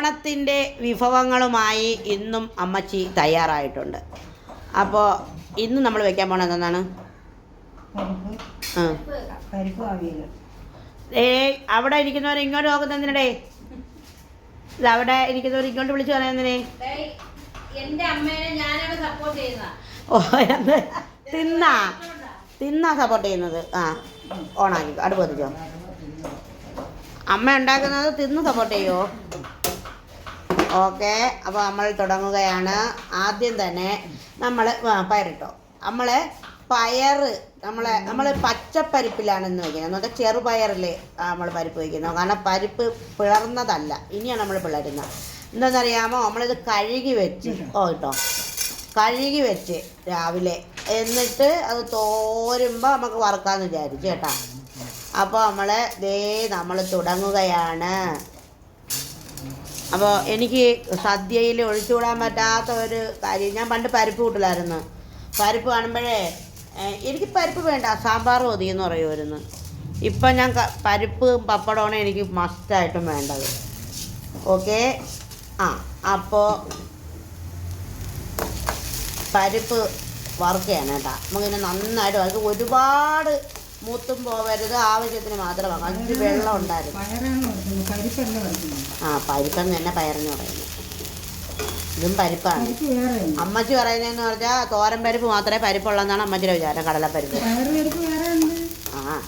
ഓണത്തിന്റെ വിഭവങ്ങളുമായി ഇന്നും അമ്മച്ചി തയ്യാറായിട്ടുണ്ട്. അപ്പോൾ ഇന്ന് നമ്മൾ വെക്കാൻ പോണത് എന്താണ്? ഏ അവിടെ ഇരിക്കുന്നവർ ഇങ്ങോട്ട് നോക്കുന്നതിനിടേ ഇത് അവിടെ ഇരിക്കുന്നവർ ഇങ്ങോട്ട് വിളിച്ചു പറയുന്നതിനെ അമ്മേനെ ഞാനാണ് സപ്പോർട്ട് ചെയ്യുന്നത്. ഓ തിന്നാ. തിന്നാ സപ്പോർട്ട് ചെയ്യുന്നത്. ആ ഓണാക്കി അടുപ്പ് കത്തിച്ചോ അമ്മ ഉണ്ടാക്കുന്നത് തിന്ന് സപ്പോർട്ട് ചെയ്യുമോ ഓക്കെ അപ്പോൾ നമ്മൾ തുടങ്ങുകയാണ്. ആദ്യം തന്നെ നമ്മൾ പയറിട്ടോ. നമ്മൾ പയർ നമ്മൾ നമ്മൾ പച്ചപ്പരിപ്പിലാണ് ഇന്ന് വയ്ക്കുന്നത് എന്ന് വെച്ചാൽ ചെറുപയറിൽ നമ്മൾ പരിപ്പ് വയ്ക്കുന്നത് കാരണം പരിപ്പ് പിളർന്നതല്ല. ഇനിയാണ് നമ്മൾ പിളരുന്നത്. എന്താണെന്നറിയാമോ? നമ്മളിത് കഴുകി വെച്ച് ഓ കേട്ടോ കഴുകി വെച്ച് രാവിലെ. എന്നിട്ട് അത് തോരുമ്പോൾ നമുക്ക് വറുക്കാമെന്ന് വിചാരിച്ചു കേട്ടോ. അപ്പോൾ നമ്മൾ ദേ നമ്മൾ തുടങ്ങുകയാണ്. അപ്പോൾ എനിക്ക് സദ്യയിൽ ഒഴിച്ചുകൂടാൻ പറ്റാത്ത ഒരു കാര്യം. ഞാൻ പണ്ട് പരിപ്പ് കൂട്ടിലായിരുന്നു. പരിപ്പ് കാണുമ്പോഴേ എനിക്ക് പരിപ്പ് വേണ്ട സാമ്പാർ മതി എന്ന് പറയുമായിരുന്നു. ഇപ്പം ഞാൻ പരിപ്പ് പപ്പടമാണ് എനിക്ക് മസ്റ്റായിട്ടും വേണ്ടത്. ഓക്കെ? ആ അപ്പോൾ പരിപ്പ് വറുക്കുകയാണ് കേട്ടോ. നമുക്കിനെ നന്നായിട്ട് വർക്ക് ഒരുപാട് മൂത്തും പോവരുത്. ആവശ്യത്തിന് മാത്രമാണ്. അഞ്ച് വെള്ളം ഉണ്ടായിരുന്നു. ആ പരിപ്പെന്ന് തന്നെ പയറെന്ന് പറയുന്നത് ഇതും പരിപ്പാണ്. അമ്മച്ചി പറയുന്നതെന്ന് പറഞ്ഞാൽ തോരൻ പരിപ്പ് മാത്രമേ പരിപ്പുള്ളതെന്നാണ് അമ്മച്ചിയുടെ വിചാരം. കടലപ്പരിപ്പ്. ആ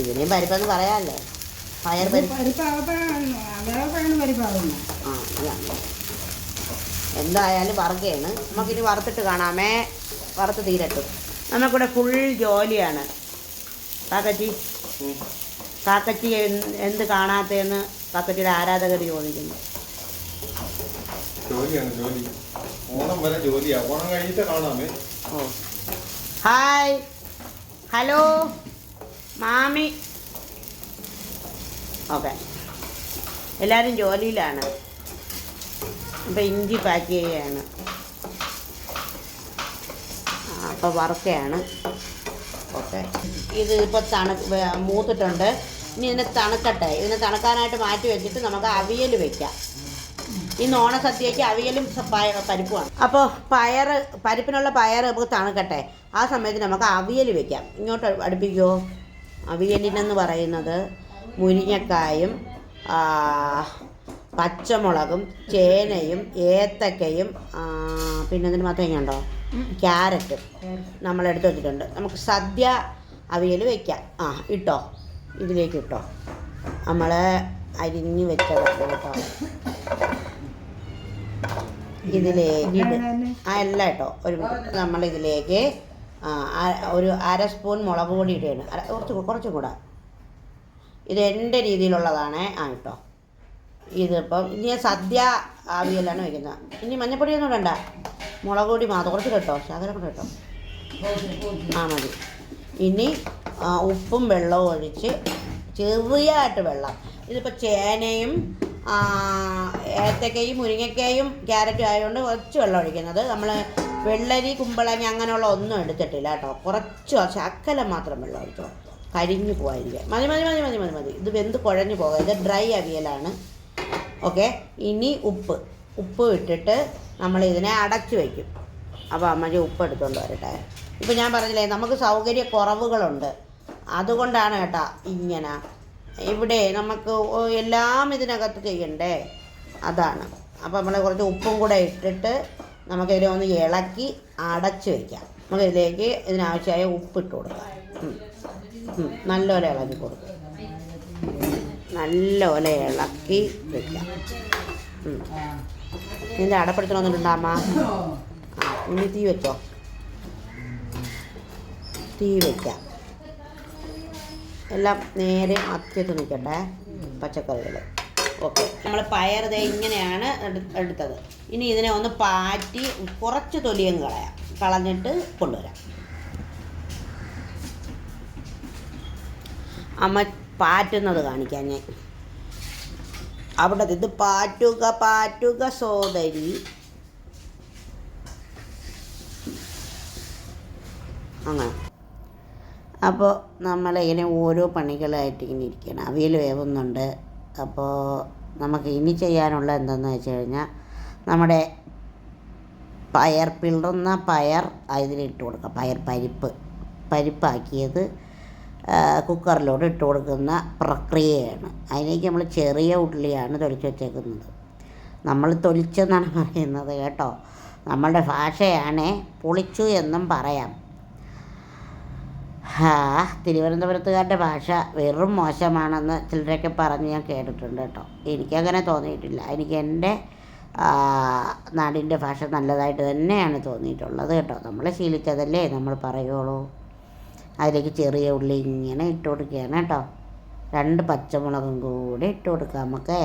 ഇതിനെയും പരിപ്പെന്ന് പറയാമല്ലേ പയർ പരിപ്പ്. ആ അതാണ് എന്തായാലും വറുകയാണ് നമുക്കിനി വറുത്തിട്ട് കാണാമേ. വറുത്ത് തീരട്ടും. നമുക്കിവിടെ ഫുൾ ജോലിയാണ്. കാക്കച്ചി. കാക്കച്ചി എന്ത് കാണാത്തതെന്ന് കാക്കച്ചിയുടെ ആരാധകർ ചോദിക്കുന്നു. ജോലിയാണ് ജോലി. ഓണം വരെ ജോലിയാ. ഓണം കഴിഞ്ഞിട്ട് കാണാമേ. ഓ. ഹായ്. ഹലോ. മാമി. ഓക്കെ. എല്ലാവരും ജോലിയിലാണ്. ഇപ്പം ഇഞ്ചി പാക്ക് ചെയ്യുകയാണ് അപ്പോൾ വറുക്കയാണ് ഓക്കെ ഇത് ഇപ്പോൾ തണു മൂത്തിട്ടുണ്ട്. ഇനി ഇതിനെ തണുക്കട്ടെ. ഇതിനെ തണുക്കാനായിട്ട് മാറ്റി വെച്ചിട്ട് നമുക്ക് അവിയൽ വെക്കാം. ഇന്ന് ഓണസദ്യയ്ക്ക് അവിയലും പയർ പയ- പരിപ്പുമാണ്. അപ്പോൾ പയർ പരിപ്പിനുള്ള പയർ നമുക്ക് തണുക്കട്ടെ. ആ സമയത്ത് നമുക്ക് അവിയൽ വെക്കാം. ഇങ്ങോട്ട് അടുപ്പിക്കുമോ അവിയലിനെന്ന് പറയുന്നത് മുരിങ്ങക്കായും പച്ചമുളകും ചേനയും ഏത്തക്കയും പിന്നെ അതിന് മാത്രം ഉണ്ടോ? ക്യാരറ്റും നമ്മളെടുത്ത് വെച്ചിട്ടുണ്ട്. നമുക്ക് സദ്യ അവിയൽ വെക്കാം. ആ ഇട്ടോ. ഇതിലേക്ക് ഇട്ടോ. നമ്മൾ അരിഞ്ഞ് വെച്ചതൊക്കെ കേട്ടോ ഇതിലേക്ക് ആ എല്ലാം കേട്ടോ ഒരു നമ്മളിതിലേക്ക് ഒരു അര സ്പൂൺ മുളക് പൊടി ഇടുകയാണ്. അര കുറച്ച് കുറച്ചും കൂടെ. ഇത് എന്റെ രീതിയിലുള്ളതാണ്. ആ കേട്ടോ ഇതിപ്പം ഇനി സദ്യ ആവിയലാണ് വയ്ക്കുന്നത് ഇനി മഞ്ഞപ്പൊടിയൊന്നും ഇടണ്ട. മുളക് പൊടി മാത്രം കുറച്ച് കേട്ടോ ശകലം കൂടെ കേട്ടോ ആ മതി. ഇനി ഉപ്പും വെള്ളവും ഒഴിച്ച് ചെറിയായിട്ട് വെള്ളം. ഇതിപ്പോൾ ചേനയും ഏത്തക്കയും മുരിങ്ങക്കയും ക്യാരറ്റും ആയതുകൊണ്ട് കുറച്ച് വെള്ളം ഒഴിക്കുന്നത്. നമ്മൾ വെള്ളരി കുമ്പളങ്ങ അങ്ങനെയുള്ള ഒന്നും എടുത്തിട്ടില്ല കേട്ടോ. കുറച്ച് ശക്കലം മാത്രം വെള്ളം ഒഴിച്ചോ. കരിഞ്ഞു പോകാതിരിക്കുക മതി മതി മതി മതി മതി മതി. ഇത് വെന്ത് കുഴഞ്ഞു പോകാം. ഇത് ഡ്രൈ അവിയലാണ്. ഓക്കെ? ഇനി ഉപ്പ്. ഉപ്പ് ഇട്ടിട്ട് നമ്മൾ ഇതിനെ അടച്ചു വയ്ക്കും. അപ്പോൾ അമ്മച്ചി ഉപ്പ് എടുത്തുകൊണ്ട് വരട്ടെ. ഇപ്പം ഞാൻ പറഞ്ഞില്ലേ നമുക്ക് സൗകര്യ കുറവുകളുണ്ട്. അതുകൊണ്ടാണ് കേട്ടാ ഇങ്ങനെ. ഇവിടെ നമുക്ക് എല്ലാം ഇതിനകത്ത് ചെയ്യണ്ടേ? അതാണ്. അപ്പോൾ നമ്മൾ കുറച്ച് ഉപ്പും കൂടെ ഇട്ടിട്ട് നമുക്കിതിനെ ഒന്ന് ഇളക്കി അടച്ച് വയ്ക്കാം. നമുക്ക് ഇതിലേക്ക് ഇതിനാവശ്യമായ ഉപ്പിട്ട് കൊടുക്കാം. നല്ലപോലെ ഇളക്കി കൊടുക്കുക നല്ലപോലെ ഇളക്കി വെക്കാം ഉം. ഇതിന്റെ അടപ്പെടുത്തണമെന്നുണ്ടാമ്മ ആ ഇനി തീ വെച്ചോ. തീ വെക്കാം. എല്ലാം നേരെ അത്യത്ത് നിൽക്കട്ടെ പച്ചക്കറികൾ ഓക്കെ നമ്മൾ പയർ ദേ ഇങ്ങനെയാണ് എടുത്തത്. ഇനി ഇതിനെ ഒന്ന് പാറ്റി കുറച്ച് തൊലിയും കളയാം. കളഞ്ഞിട്ട് കൊണ്ടുവരാം. അമ്മ പാറ്റുന്നത് കാണിക്കാൻ ഞാൻ. അവിടെ ഇത് പാറ്റുക പാറ്റുക സോദരി. അങ്ങനെ. അപ്പോൾ നമ്മളിങ്ങനെ ഓരോ പണികളായിട്ട് ഇങ്ങനെ ഇരിക്കണം അവയിൽ വേവുന്നുണ്ട്. അപ്പോൾ നമുക്ക് ഇനി ചെയ്യാനുള്ള എന്തെന്ന് വെച്ച് കഴിഞ്ഞാൽ നമ്മുടെ പയർ പിളർന്ന പയർ അതിലിട്ട് കൊടുക്കുക പയർ പരിപ്പ്. പരിപ്പാക്കിയത് കുക്കറിലോട്ട് ഇട്ട് കൊടുക്കുന്ന പ്രക്രിയയാണ്. അതിലേക്ക് നമ്മൾ ചെറിയ ഉള്ളിയാണ് തൊലിച്ച് വെച്ചേക്കുന്നത്. നമ്മൾ തൊലിച്ചെന്നാണ് പറയുന്നത് കേട്ടോ. നമ്മളുടെ ഭാഷയാണ് പൊളിച്ചു എന്നും പറയാം. ഹാ തിരുവനന്തപുരത്തുകാരുടെ ഭാഷ വെറും മോശമാണെന്ന് ചിലരൊക്കെ പറഞ്ഞ് ഞാൻ കേട്ടിട്ടുണ്ട് കേട്ടോ. എനിക്കങ്ങനെ തോന്നിയിട്ടില്ല. എനിക്ക് എന്റെ നാടിന്റെ ഭാഷ നല്ലതായിട്ട് തന്നെയാണ് തോന്നിയിട്ടുള്ളത് കേട്ടോ. നമ്മൾ ശീലിച്ചതല്ലേ നമ്മൾ പറയുള്ളൂ. അതിലേക്ക് ചെറിയ ഉള്ളി ഇങ്ങനെ ഇട്ട് കൊടുക്കുകയാണ് കേട്ടോ. രണ്ട് പച്ചമുളകും കൂടി ഇട്ട് കൊടുക്കാം നമുക്ക്.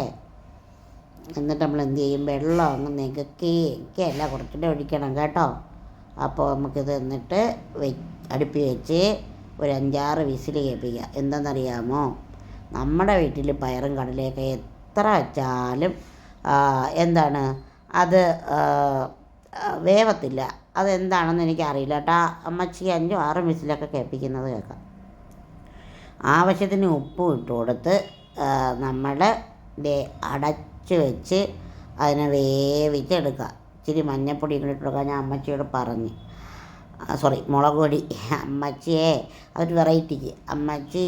എന്നിട്ട് നമ്മൾ എന്ത് ചെയ്യും? വെള്ളം അങ്ങ് നികക്കി അല്ല കുറച്ചുകൂടെ ഒഴിക്കണം കേട്ടോ. അപ്പോൾ നമുക്കിത് എന്നിട്ട് വെ അടുപ്പി വെച്ച് ഒരു അഞ്ചാറ് വിസിൽ കേൾപ്പിക്കുക. എന്തെന്നറിയാമോ നമ്മുടെ വീട്ടിൽ പയറും കടലയൊക്കെ എത്ര വെച്ചാലും എന്താണ്? അത് വേവത്തില്ല. അതെന്താണെന്ന് എനിക്കറിയില്ല കേട്ടോ. അമ്മച്ചി അഞ്ചും ആറും മിസിലൊക്കെ കേൾപ്പിക്കുന്നത് കേൾക്കാം. ആവശ്യത്തിന് ഉപ്പും ഇട്ട് കൊടുത്ത് നമ്മൾ അടച്ച് വെച്ച് അതിനെ വേവിച്ചെടുക്കുക ഇച്ചിരി മഞ്ഞപ്പൊടി കൂടി ഇട്ട് കൊടുക്കാൻ ഞാൻ അമ്മച്ചിയോട് പറഞ്ഞ്. സോറി മുളക് പൊടി. അമ്മച്ചിയെ അതൊരു വെറൈറ്റിക്ക്. അമ്മച്ചി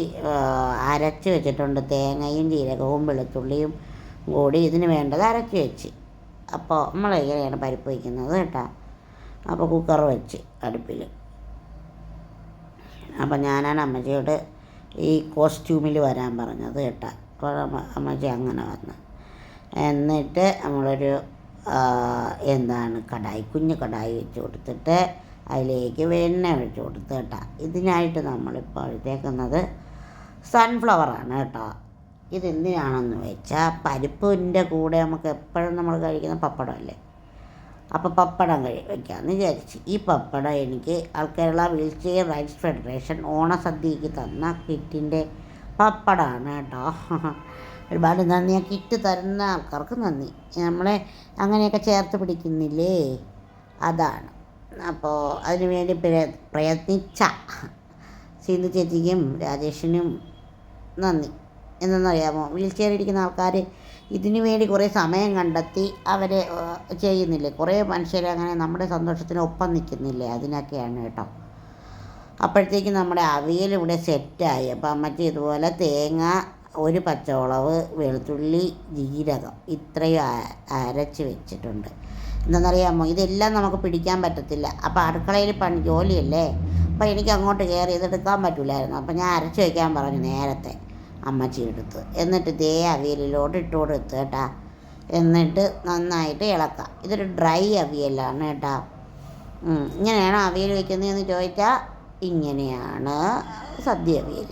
അരച്ച് വെച്ചിട്ടുണ്ട് തേങ്ങയും ജീരകവും വെളുത്തുള്ളിയും കൂടി ഇതിന് വേണ്ടത് അരച്ച് വെച്ച്. അപ്പോൾ നമ്മൾ ഇങ്ങനെയാണ് പരിപ്പ് വയ്ക്കുന്നത് കേട്ടോ. അപ്പോൾ കുക്കർ വെച്ച് അടുപ്പിൽ. അപ്പോൾ ഞാനാണ് അമ്മച്ചിയോട് ഈ കോസ്റ്റ്യൂമിൽ വരാൻ പറഞ്ഞത് കേട്ടോ. അപ്പോൾ അമ്മ അമ്മച്ചി അങ്ങനെ വന്ന്. എന്നിട്ട് നമ്മളൊരു എന്താണ് കടായി കുഞ്ഞു കടായി വെച്ച് കൊടുത്തിട്ട് അതിലേക്ക് വെണ്ണ ഒഴിച്ച് കൊടുത്ത് കേട്ടോ. ഇതിനായിട്ട് നമ്മളിപ്പോൾ എടുത്തേക്കുന്നത് സൺഫ്ലവറാണ് കേട്ടോ. ഇതെന്തിനാണെന്ന് വെച്ചാൽ പരിപ്പിന്റെ കൂടെ നമുക്ക് എപ്പോഴും നമ്മൾ കഴിക്കുന്ന പപ്പടമല്ലേ? അപ്പോൾ പപ്പടം കഴി വയ്ക്കാമെന്ന് വിചാരിച്ച്. ഈ പപ്പടം എനിക്ക് കേരള വീൽ റൈറ്റ്സ് ഫെഡറേഷൻ ഓണസദ്യക്ക് തന്ന കിറ്റിന്റെ പപ്പടമാണ് കേട്ടോ. ഒരുപാട് നന്ദി. ആ കിറ്റ് തരുന്ന ആൾക്കാർക്ക് നന്ദി. നമ്മളെ അങ്ങനെയൊക്കെ ചേർത്ത് പിടിക്കുന്നില്ലേ? അതാണ്. അപ്പോൾ അതിനു വേണ്ടി പ്രയത്നിച്ച സിന്ധു ചേച്ചിക്കും രാജേഷിനും നന്ദി. എന്തെന്നറിയാമോ വീൽ ഇരിക്കുന്ന ആൾക്കാർ ഇതിനു വേണ്ടി കുറേ സമയം കണ്ടെത്തി അവർ ചെയ്യുന്നില്ലേ? കുറേ മനുഷ്യർ അങ്ങനെ നമ്മുടെ സന്തോഷത്തിന് ഒപ്പം നിൽക്കുന്നില്ലേ? അതിനൊക്കെയാണ് കേട്ടോ. അപ്പോഴത്തേക്ക് നമ്മുടെ അവിയൽ ഇവിടെ സെറ്റായി അപ്പം മറ്റേ ഇതുപോലെ തേങ്ങ ഒരു പച്ചമുളക് വെളുത്തുള്ളി ജീരകം ഇത്രയും അരച്ച് വെച്ചിട്ടുണ്ട്. എന്താണെന്നറിയാമോ? ഇതെല്ലാം നമുക്ക് പിടിക്കാൻ പറ്റത്തില്ല. അപ്പോൾ അടുക്കളയിൽ പണി ജോലിയല്ലേ? അപ്പോൾ എനിക്ക് അങ്ങോട്ട് കയറി ഇതെടുക്കാൻ പറ്റില്ലായിരുന്നു അപ്പോൾ ഞാൻ അരച്ച് വയ്ക്കാൻ പറഞ്ഞു നേരത്തെ. അമ്മച്ചി എടുത്ത്. എന്നിട്ട് ദേ അവിയലിലോട്ട് ഇട്ട് കൊടുത്ത് കേട്ടാ. എന്നിട്ട് നന്നായിട്ട് ഇളക്കാം. ഇതൊരു ഡ്രൈ അവിയലാണ് കേട്ടാ. ഇങ്ങനെയാണോ അവിയൽ വയ്ക്കുന്നതെന്ന് ചോദിച്ചാൽ ഇങ്ങനെയാണ് സദ്യ അവിയൽ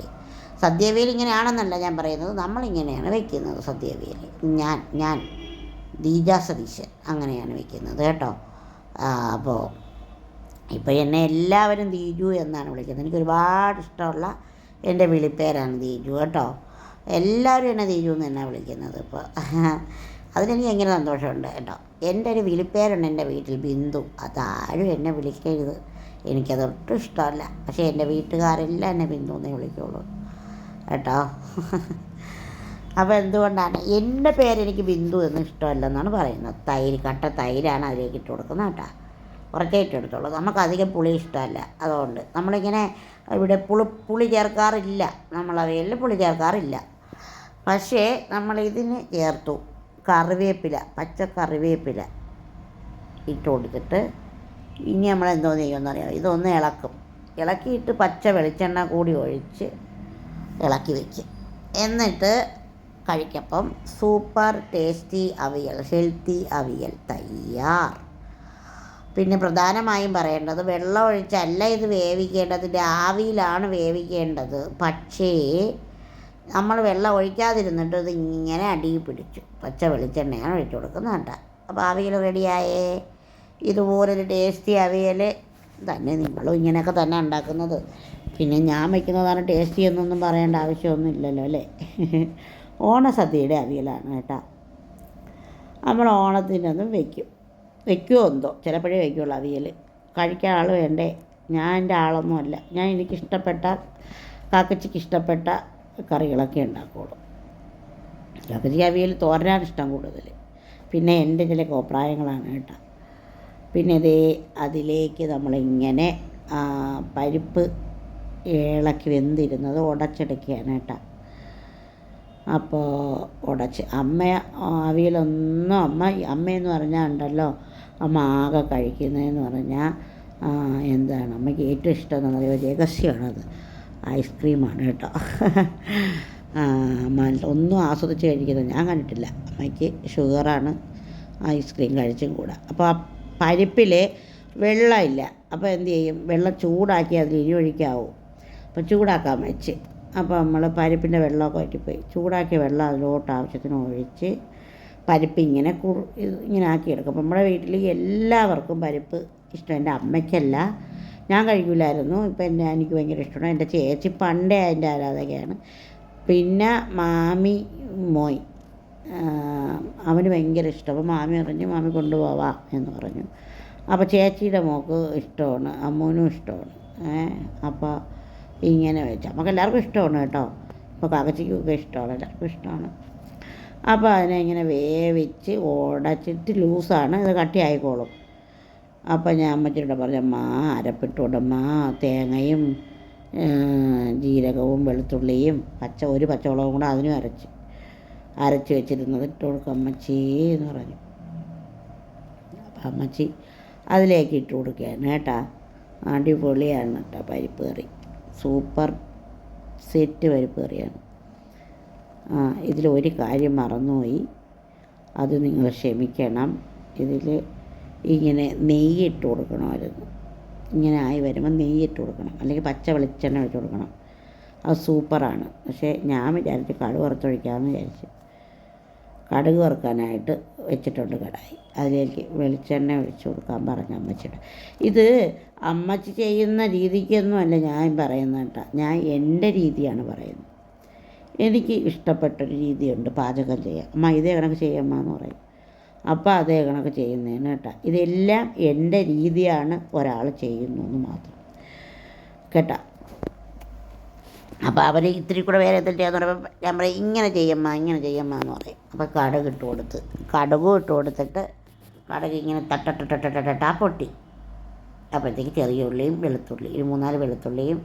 സദ്യ അവിയൽ ഇങ്ങനെയാണെന്നല്ല ഞാൻ പറയുന്നത്. നമ്മളിങ്ങനെയാണ് വയ്ക്കുന്നത് സദ്യ അവിയൽ ഞാൻ ഞാൻ ദീജ സതീശൻ അങ്ങനെയാണ് വയ്ക്കുന്നത് കേട്ടോ. അപ്പോൾ ഇപ്പോൾ എന്നെ എല്ലാവരും ദീജു എന്നാണ് വിളിക്കുന്നത്. എനിക്ക് ഒരുപാട് ഇഷ്ടമുള്ള എന്റെ വിളിപ്പേരാണ് ദീജു കേട്ടോ. എല്ലാവരും എന്നെ ദീജു എന്ന് തന്നെ വിളിക്കുന്നത് ഇപ്പോൾ അതിനെനിക്ക് എങ്ങനെ സന്തോഷമുണ്ട് കേട്ടോ. എന്റെ ഒരു വിളിപ്പേരുണ്ട് എന്റെ വീട്ടിൽ ബിന്ദു. അതാരും എന്നെ വിളിക്കരുത്. എനിക്കതൊട്ടും ഇഷ്ടമല്ല. പക്ഷേ എന്റെ വീട്ടുകാരെല്ലാം എന്നെ ബിന്ദു എന്നേ വിളിക്കുള്ളൂ കേട്ടോ. അപ്പോൾ എന്തുകൊണ്ടാണ്? എന്റെ പേരെനിക്ക് ബിന്ദു എന്ന് ഇഷ്ടമല്ലെന്നാണ് പറയുന്നത്. തൈര് കട്ട തൈരാണ് അതിലേക്ക് ഇട്ട് കൊടുക്കുന്നത് കേട്ടോ. കുറച്ചേ ഇട്ട് എടുത്തോളൂ നമുക്ക് അധികം പുളി ഇഷ്ടമല്ല. അതുകൊണ്ട് നമ്മളിങ്ങനെ ഇവിടെ പുളി പുളി ചേർക്കാറില്ല. നമ്മളവയിൽ പുളി ചേർക്കാറില്ല. പക്ഷേ നമ്മളിതിന് ചേർത്തു കറിവേപ്പില പച്ച കറിവേപ്പില ഇട്ട് കൊടുത്തിട്ട് ഇനി നമ്മൾ എന്തോ ചെയ്യുമെന്നറിയാം ഇതൊന്ന് ഇളക്കും. ഇളക്കിയിട്ട് പച്ച വെളിച്ചെണ്ണ കൂടി ഒഴിച്ച് ഇളക്കി വയ്ക്കും. എന്നിട്ട് കഴിക്കപ്പം super tasty avial healthy avial തയ്യാർ. പിന്നെ പ്രധാനമായും പറയേണ്ടത് വെള്ളം ഒഴിച്ചല്ല ഇത് വേവിക്കേണ്ടത് ഇതിന്റെ ആവിയിലാണ് വേവിക്കേണ്ടത്. പക്ഷേ നമ്മൾ വെള്ളം ഒഴിക്കാതിരുന്നിട്ട് ഇത് ഇങ്ങനെ അടിയിൽ പിടിച്ചു. പച്ച വെളിച്ചെണ്ണയാണ് ഒഴിച്ചു കൊടുക്കുന്നത് കേട്ടോ അപ്പോൾ ആവിയിൽ റെഡിയായേ. ഇതുപോലൊരു ടേസ്റ്റി അവിയൽ തന്നെ നിങ്ങളും ഇങ്ങനെയൊക്കെ തന്നെ ഉണ്ടാക്കുന്നത്. പിന്നെ ഞാൻ വയ്ക്കുന്നതാണ് ടേസ്റ്റി എന്നൊന്നും പറയേണ്ട ആവശ്യമൊന്നും ഇല്ലല്ലോ അല്ലേ? ഓണസദ്യയുടെ അവിയലാണ് കേട്ടോ. നമ്മൾ ഓണത്തിനൊന്നും വെക്കും. വെക്കുമോ എന്തോ? ചിലപ്പോഴേ വയ്ക്കുള്ളൂ അവിയൽ കഴിക്കാൻ ആൾ വേണ്ടേ? ഞാൻ എന്റെ ആളൊന്നുമല്ല ഞാൻ എനിക്കിഷ്ടപ്പെട്ട കാക്കച്ചിക്ക് ഇഷ്ടപ്പെട്ട കറികളൊക്കെ ഉണ്ടാക്കുള്ളൂ. കാക്കച്ചിക്ക് അവിയൽ തോരനാണ് ഇഷ്ടം കൂടുതൽ പിന്നെ എന്റെ ചില കോപ്രായങ്ങളാണ് കേട്ടോ. പിന്നെ ഇതേ അതിലേക്ക് നമ്മളിങ്ങനെ പരിപ്പ് ഇളക്കി വെന്തിരുന്നത് ഉടച്ചെടുക്കുകയാണ് കേട്ടോ. അപ്പോൾ ഉടച്ച് അമ്മ അവിയലൊന്നും അമ്മ അമ്മയെന്ന് പറഞ്ഞാൽ ഉണ്ടല്ലോ അമ്മ ആകെ കഴിക്കുന്നതെന്ന് പറഞ്ഞാൽ എന്താണ് അമ്മയ്ക്ക് ഏറ്റവും ഇഷ്ടം എന്ന് പറയുമ്പോൾ രഹസ്യമാണത്. ഐസ്ക്രീമാണ് കേട്ടോ. അമ്മ ഒന്നും ആസ്വദിച്ച് കഴിക്കുന്നത് ഞാൻ കണ്ടിട്ടില്ല. അമ്മയ്ക്ക് ഷുഗറാണ് ഐസ്ക്രീം കഴിച്ചും കൂടെ. അപ്പോൾ ആ പരിപ്പിൽ വെള്ളമില്ല. അപ്പോൾ എന്ത് ചെയ്യും? വെള്ളം ചൂടാക്കി അതിൽ ഇനി ഒഴിക്കാവും അപ്പോൾ ചൂടാക്കാൻ വെച്ച്. അപ്പോൾ നമ്മൾ പരിപ്പിന്റെ വെള്ളമൊക്കെ വറ്റിപ്പോയി. ചൂടാക്കിയ വെള്ളം അതിലോട്ട് ആവശ്യത്തിന് ഒഴിച്ച് പരിപ്പ് ഇങ്ങനെ കുറു ഇങ്ങനെ ആക്കിയെടുക്കും. അപ്പം നമ്മുടെ വീട്ടിൽ എല്ലാവർക്കും പരിപ്പ് ഇഷ്ടം. എന്റെ അമ്മയ്ക്കല്ല. ഞാൻ കഴിക്കില്ലായിരുന്നു ഇപ്പം എന്റെ എനിക്ക് ഭയങ്കര ഇഷ്ടമാണ്. എന്റെ ചേച്ചി പണ്ടേ അതിന്റെ ആരാധകയാണ്. പിന്നെ മാമി മോയ് അവന് ഭയങ്കര ഇഷ്ടം. അപ്പോൾ മാമി പറഞ്ഞു മാമി കൊണ്ടുപോവാം എന്ന് പറഞ്ഞു. അപ്പോൾ ചേച്ചിയുടെ മോക്ക് ഇഷ്ടമാണ്. അമ്മൂനും ഇഷ്ടമാണ്. അപ്പോൾ ഇങ്ങനെ വെച്ച്. നമുക്ക് എല്ലാവർക്കും ഇഷ്ടമാണ് കേട്ടോ. ഇപ്പോൾ കാക്കച്ചിക്കൊക്കെ ഇഷ്ടമാണ്. എല്ലാവർക്കും ഇഷ്ടമാണ്. അപ്പോൾ അതിനെ ഇങ്ങനെ വേവിച്ച് ഉടച്ചിട്ട് ലൂസാണ് ഇത് കട്ടിയായിക്കോളും. അപ്പോൾ ഞാൻ അമ്മച്ചിയോട് മാ അരപ്പിട്ട് വിടമ്മ തേങ്ങയും ജീരകവും വെളുത്തുള്ളിയും പച്ച ഒരു പച്ചമുളകും കൂടെ അതിനും അരച്ച് അരച്ച് വെച്ചിരുന്നത് ഇട്ട് കൊടുക്കും അമ്മച്ചി എന്ന് പറഞ്ഞു. അപ്പം അമ്മച്ചി അതിലേക്ക് ഇട്ട് കൊടുക്കുകയാണ് കേട്ടാ. അടിപൊളിയാണ് കേട്ടോ പരിപ്പ് കറി. സൂപ്പർ സെറ്റ് പരിപ്പ് കറിയാണ്. ഒരു കാര്യം മറന്നുപോയി. അത് നിങ്ങൾ ക്ഷമിക്കണം. ഇതിൽ ഇങ്ങനെ നെയ്യ് ഇട്ട് കൊടുക്കണമായിരുന്നു. ഇങ്ങനെ ആയി വരുമ്പോൾ നെയ്യ് ഇട്ട് കൊടുക്കണം. അല്ലെങ്കിൽ പച്ച വെളിച്ചെണ്ണ ഒഴിച്ച് കൊടുക്കണം. അത് സൂപ്പറാണ്. പക്ഷേ ഞാൻ വിചാരിച്ചു കടുക് വറുത്തൊഴിക്കാമെന്ന് വിചാരിച്ചു. കടുക് വറുക്കാനായിട്ട് വെച്ചിട്ടുണ്ട് കടായി. അതിലേക്ക് വെളിച്ചെണ്ണ ഒഴിച്ച് കൊടുക്കാൻ പറഞ്ഞു അമ്മച്ചിയുടെ. ഇത് അമ്മച്ചി ചെയ്യുന്ന രീതിക്കൊന്നും അല്ല ഞാൻ പറയുന്നത് കേട്ടോ. ഞാൻ എന്റെ രീതിയാണ് പറയുന്നത്. എനിക്ക് ഇഷ്ടപ്പെട്ടൊരു രീതിയുണ്ട് പാചകം ചെയ്യാൻ അമ്മ ഇതേ കണക്ക് ചെയ്യാമ്മ എന്ന് പറയും അപ്പോൾ അതേ കണക്ക് ചെയ്യുന്നതിന് കേട്ടോ ഇതെല്ലാം എന്റെ രീതിയാണ് ഒരാൾ ചെയ്യുന്നു എന്ന് മാത്രം കേട്ടോ അപ്പോൾ അവർ ഇത്തിരി കൂടെ വേറെ എന്തെങ്കിലും ചെയ്യാന്ന് പറയുമ്പോൾ ഞാൻ പറയും ഇങ്ങനെ ചെയ്യമ്മ ഇങ്ങനെ ചെയ്യമ്മ എന്ന് പറയും അപ്പോൾ കടുക് ഇട്ട് കൊടുത്ത് കടുകും ഇട്ട് കൊടുത്തിട്ട് കടുക് ഇങ്ങനെ തട്ടട്ടട്ടട്ടട്ടാ പൊട്ടി അപ്പോഴത്തേക്ക് ചെറിയ ഉള്ളിയും വെളുത്തുള്ളി ഒരു മൂന്നാൽ വെളുത്തുള്ളിയും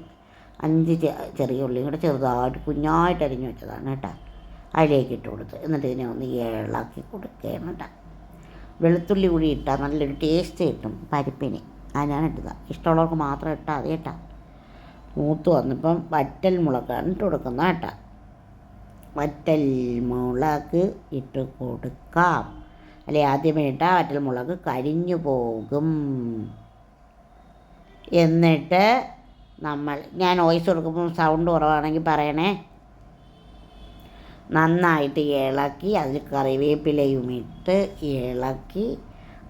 അഞ്ച് ചെറിയ ഉള്ളിയും കൂടെ ചെറുതായിട്ട് കുഞ്ഞായിട്ട് അരിഞ്ഞു വെച്ചതാണ് കേട്ടോ. അതിലേക്ക് ഇട്ട് കൊടുത്ത് എന്നിട്ട് ഇതിനെ ഒന്ന് ഇളക്കി കൊടുക്കുകയാണ് കേട്ടോ. വെളുത്തുള്ളി കൂടി ഇട്ടാൽ നല്ലൊരു ടേസ്റ്റ് കിട്ടും പരിപ്പിന്. അതിനാണ് ഇട്ടത്. ഇഷ്ടമുള്ളവർക്ക് മാത്രം ഇട്ടാൽ അത് കേട്ടോ. മൂത്ത് വന്നപ്പം വറ്റൽ മുളകാണ് ഇട്ട് കൊടുക്കുന്നത് കേട്ടോ. വറ്റൽ മുളക് ഇട്ട് കൊടുക്കാം. അല്ലെ ആദ്യമേ ഇട്ടാൽ വറ്റൽ മുളക് കരിഞ്ഞു പോകും. എന്നിട്ട് നമ്മൾ. ഞാൻ വോയിസ് കൊടുക്കുമ്പോൾ സൗണ്ട് കുറവാണെങ്കിൽ പറയണേ. നന്നായിട്ട് ഇളക്കി അതിൽ കറിവേപ്പിലയും ഇട്ട് ഇളക്കി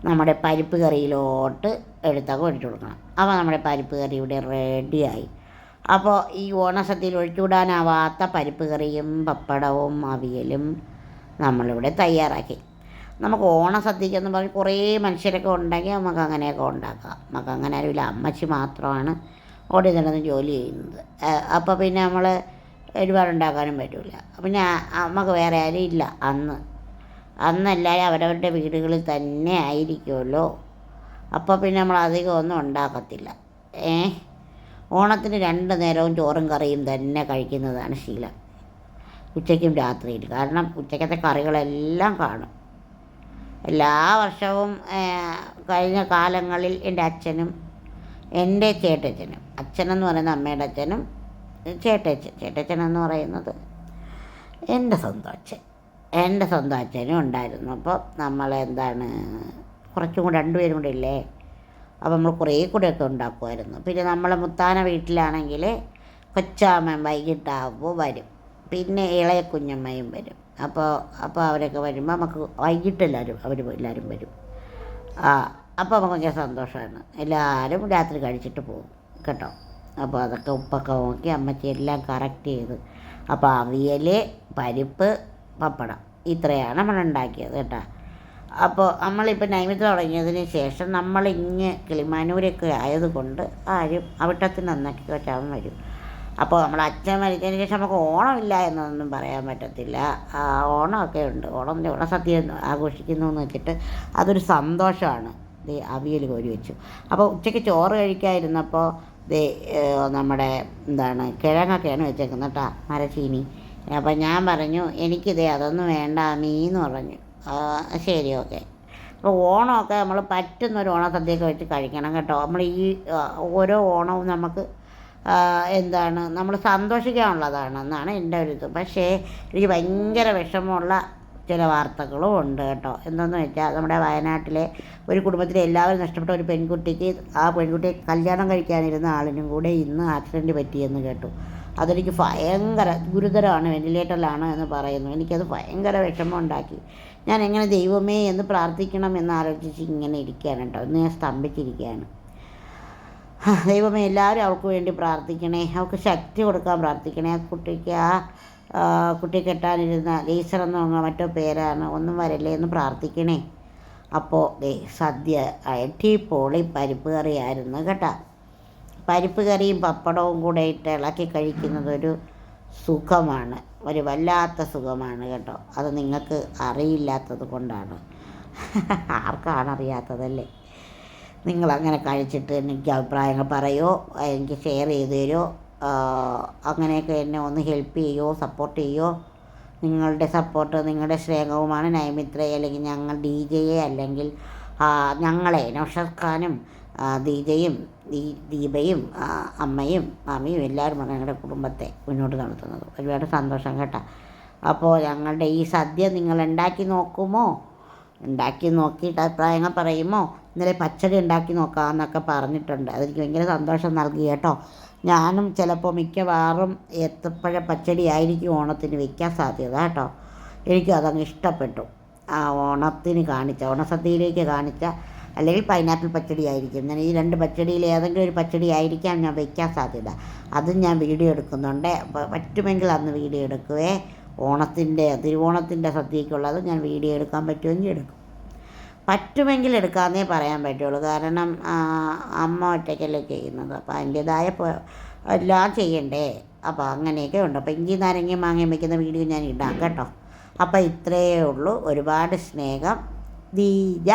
നമ്മുടെ പരിപ്പ് കറിയിലോട്ട് എടുത്തൊക്കെ ഒഴിച്ചു കൊടുക്കണം. അപ്പോൾ നമ്മുടെ പരിപ്പ് കറി ഇവിടെ റെഡിയായി അപ്പോൾ ഈ ഓണസദ്യയിൽ ഒഴിച്ചുവിടാനാവാത്ത പരിപ്പ് കറിയും പപ്പടവും അവിയലും നമ്മളിവിടെ തയ്യാറാക്കി. നമുക്ക് ഓണസദ്യക്കെന്ന് പറഞ്ഞ് കുറേ മനുഷ്യരൊക്കെ ഉണ്ടെങ്കിൽ നമുക്ക് അങ്ങനെയൊക്കെ ഉണ്ടാക്കാം. നമുക്ക് അങ്ങനെ അറിയില്ല അമ്മച്ചി മാത്രമാണ് ഓടി നടന്ന് ജോലി ചെയ്യുന്നത്. അപ്പോൾ പിന്നെ നമ്മൾ ഒരുപാടുണ്ടാക്കാനും പറ്റില്ല പിന്നെ നമുക്ക് വേറെ ആരും ഇല്ല അന്ന്. അന്ന് എല്ലാവരും അവരവരുടെ വീടുകളിൽ തന്നെ ആയിരിക്കുമല്ലോ. അപ്പോൾ പിന്നെ നമ്മൾ അധികം ഒന്നും ഉണ്ടാക്കത്തില്ല. ഏ? ഓണത്തിന് രണ്ട് നേരവും ചോറും കറിയും തന്നെ കഴിക്കുന്നതാണ് ശീലം. ഉച്ചയ്ക്കും രാത്രിയിൽ കാരണം ഉച്ചക്കത്തെ കറികളെല്ലാം കാണും. എല്ലാ വർഷവും കഴിഞ്ഞ കാലങ്ങളിൽ എന്റെ അച്ഛനും എന്റെ ചേട്ടച്ചനും അച്ഛനെന്ന് പറയുന്ന അമ്മയുടെ അച്ഛനും ചേട്ടച്ചൻ ചേട്ടച്ചൻ എന്ന് പറയുന്നത് എന്റെ സ്വന്തം അച്ഛൻ. എന്റെ സ്വന്തം അച്ഛനും ഉണ്ടായിരുന്നു. അപ്പോൾ നമ്മൾ എന്താണ് കുറച്ചും കൂടെ രണ്ടുപേരും കൂടെ ഇല്ലേ? അപ്പോൾ നമ്മൾ കുറേ കൂടെയൊക്കെ ഉണ്ടാക്കുമായിരുന്നു. പിന്നെ നമ്മളെ മുത്താന വീട്ടിലാണെങ്കിൽ കൊച്ചാമ്മ വൈകിട്ടാകുമ്പോൾ വരും. പിന്നെ ഇളയ കുഞ്ഞമ്മയും വരും. അപ്പോൾ അപ്പോൾ അവരൊക്കെ വരുമ്പോൾ നമുക്ക് വൈകിട്ട് എല്ലാവരും അവർ എല്ലാവരും വരും. ആ അപ്പോൾ നമുക്ക് ഭയങ്കര സന്തോഷമാണ്. എല്ലാവരും രാത്രി കഴിച്ചിട്ട് പോകും. കേട്ടോ. അപ്പോൾ അതൊക്കെ ഉപ്പൊക്കെ നോക്കി അമ്മച്ചി എല്ലാം കറക്റ്റ് ചെയ്ത്. അപ്പോൾ അവിയൽ പരിപ്പ് പപ്പടം ഇത്രയാണ് നമ്മൾ ഉണ്ടാക്കിയത് കേട്ടോ. അപ്പോൾ നമ്മളിപ്പോൾ നൈമിത്ത് തുടങ്ങിയതിന് ശേഷം നമ്മൾ ഇങ്ങ് കിളിമാനൂരൊക്കെ ആയതുകൊണ്ട് ആരും അവിട്ടത്തിന് നന്നാക്കി വെച്ചാൽ വരും. അപ്പോൾ നമ്മൾ അച്ഛൻ മരിച്ചതിന് ശേഷം നമുക്ക് ഓണമില്ല എന്നൊന്നും പറയാൻ പറ്റത്തില്ല. ഓണമൊക്കെ ഉണ്ട്. ഓണം ഓണസദ്യ ആഘോഷിക്കുന്നു എന്ന് വെച്ചിട്ട് അതൊരു സന്തോഷമാണ്. അവിയൽ കോരി വെച്ചു. അപ്പോൾ ഉച്ചയ്ക്ക് ചോറ് കഴിക്കാതിരുന്നപ്പോൾ ദേ നമ്മുടെ എന്താണ് കിഴങ്ങൊക്കെയാണ് വെച്ചേക്കുന്നത് കേട്ടോ മരച്ചീനി. അപ്പം ഞാൻ പറഞ്ഞു എനിക്കിതേ അതൊന്നും വേണ്ട മീന്ന് പറഞ്ഞു. ശരി ഓക്കെ. അപ്പോൾ ഓണമൊക്കെ നമ്മൾ പറ്റുന്നൊരു ഓണസദ്യയൊക്കെ വെച്ച് കഴിക്കണം കേട്ടോ. നമ്മൾ ഈ ഓരോ ഓണവും നമുക്ക് എന്താണ് നമ്മൾ സന്തോഷിക്കാനുള്ളതാണ് എന്നാണ് എന്റെ ഒരു ഇത്. പക്ഷേ എനിക്ക് ഭയങ്കര വിഷമമുള്ള ചില വാർത്തകളും ഉണ്ട് കേട്ടോ. എന്തെന്ന് വെച്ചാൽ നമ്മുടെ വയനാട്ടിലെ ഒരു കുടുംബത്തിലെ എല്ലാവരും നഷ്ടപ്പെട്ട ഒരു പെൺകുട്ടിക്ക് ആ പെൺകുട്ടിയെ കല്യാണം കഴിക്കാനിരുന്ന ആളിനും കൂടെ ഇന്ന് ആക്സിഡന്റ് പറ്റിയെന്ന് കേട്ടു. അതെനിക്ക് ഭയങ്കര ഗുരുതരമാണ് വെന്റിലേറ്ററിലാണ് എന്ന് പറയുന്നു. എനിക്കത് ഭയങ്കര വിഷമം ഉണ്ടാക്കി ഞാൻ എങ്ങനെ ദൈവമേ എന്ന് പ്രാർത്ഥിക്കണം എന്ന് ആലോചിച്ച് ഇങ്ങനെ ഇരിക്കുകയാണ് കേട്ടോ. ഇന്ന് ഞാൻ സ്തംഭിച്ചിരിക്കുകയാണ്. ദൈവമേ എല്ലാവരും അവൾക്ക് വേണ്ടി പ്രാർത്ഥിക്കണേ. അവൾക്ക് ശക്തി കൊടുക്കാൻ പ്രാർത്ഥിക്കണേ. ആ കുട്ടിക്ക് ആ കുട്ടി കെട്ടാനിരുന്ന ലേസർ എന്നോ മറ്റോ പേരാണ്. ഒന്നും വരല്ലേ എന്ന് പ്രാർത്ഥിക്കണേ. അപ്പോൾ ദേ സദ്യ അടിപൊളി പരിപ്പ് കറിയായിരുന്നു കേട്ടോ. പരിപ്പ് കറിയും പപ്പടവും കൂടെ ഇട്ട് ഇളക്കി കഴിക്കുന്നത് ഒരു സുഖമാണ്. ഒരു വല്ലാത്ത സുഖമാണ് കേട്ടോ. അത് നിങ്ങൾക്ക് അറിയില്ലാത്തത് കൊണ്ടാണ്. ആർക്കാണ് അറിയാത്തതല്ലേ നിങ്ങളങ്ങനെ കഴിച്ചിട്ട് എനിക്ക് അഭിപ്രായങ്ങൾ പറയോ? എനിക്ക് ഷെയർ ചെയ്ത് തരുമോ? അങ്ങനെയൊക്കെ എന്നെ ഒന്ന് ഹെൽപ്പ് ചെയ്യുമോ സപ്പോർട്ട് ചെയ്യുമോ നിങ്ങളുടെ സപ്പോർട്ട് നിങ്ങളുടെ സ്നേഹവുമാണ് നയമിത്രയെ അല്ലെങ്കിൽ ഞങ്ങൾ ഡി ജെയെ അല്ലെങ്കിൽ ഞങ്ങളെ നൗഷദ് ഖാനും ഡി ദീ ദീപയും അമ്മയും മാമിയും എല്ലാവരുമാണ് ഞങ്ങളുടെ കുടുംബത്തെ മുന്നോട്ട് നടത്തുന്നത്. ഒരുപാട് സന്തോഷം കേട്ടോ. അപ്പോൾ ഞങ്ങളുടെ ഈ സദ്യ നിങ്ങൾ ഉണ്ടാക്കി നോക്കുമോ? ഉണ്ടാക്കി നോക്കിയിട്ട് അഭിപ്രായങ്ങൾ പറയുമോ? ഇന്നലെ പച്ചടി ഉണ്ടാക്കി നോക്കാമെന്നൊക്കെ പറഞ്ഞിട്ടുണ്ട്. അതെനിക്ക് ഭയങ്കര സന്തോഷം നൽകി കേട്ടോ. ഞാനും ചിലപ്പോൾ മിക്കവാറും ഏത്തപ്പഴ പച്ചടി ആയിരിക്കും ഓണത്തിന് വയ്ക്കാൻ സാധ്യത കേട്ടോ. എനിക്കും അതങ്ങ് ഇഷ്ടപ്പെട്ടു. ആ ഓണത്തിന് കാണിച്ച ഓണസദ്യയിലേക്ക് കാണിച്ച അല്ലെങ്കിൽ പൈനാപ്പിൾ പച്ചടി ആയിരിക്കും. ഞാൻ ഈ രണ്ട് പച്ചടിയിൽ ഏതെങ്കിലും ഒരു പച്ചടി ആയിരിക്കാം ഞാൻ വയ്ക്കാൻ സാധ്യത. അതും ഞാൻ വീഡിയോ എടുക്കുന്നുണ്ട്. പറ്റുമെങ്കിൽ അന്ന് വീഡിയോ എടുക്കുവേ. ഓണത്തിന്റെ തിരുവോണത്തിന്റെ സദ്യക്കുള്ളത് ഞാൻ വീഡിയോ എടുക്കാൻ പറ്റുമെങ്കിൽ എടുക്കും. പറ്റുമെങ്കിൽ എടുക്കാമെന്നേ പറയാൻ പറ്റുള്ളൂ. കാരണം അമ്മ ഒറ്റയ്ക്കല്ലേ ചെയ്യുന്നത്. അപ്പോൾ അതിന്റേതായ എല്ലാം ചെയ്യണ്ടേ? അപ്പോൾ അങ്ങനെയൊക്കെ ഉണ്ട്. അപ്പോൾ ഇഞ്ചി നാരങ്ങയും മാങ്ങയും വയ്ക്കുന്ന വീഡിയോ ഞാൻ ഇടാം കേട്ടോ. അപ്പോൾ ഇത്രയേ ഉള്ളൂ. ഒരുപാട് സ്നേഹം. ദീജ.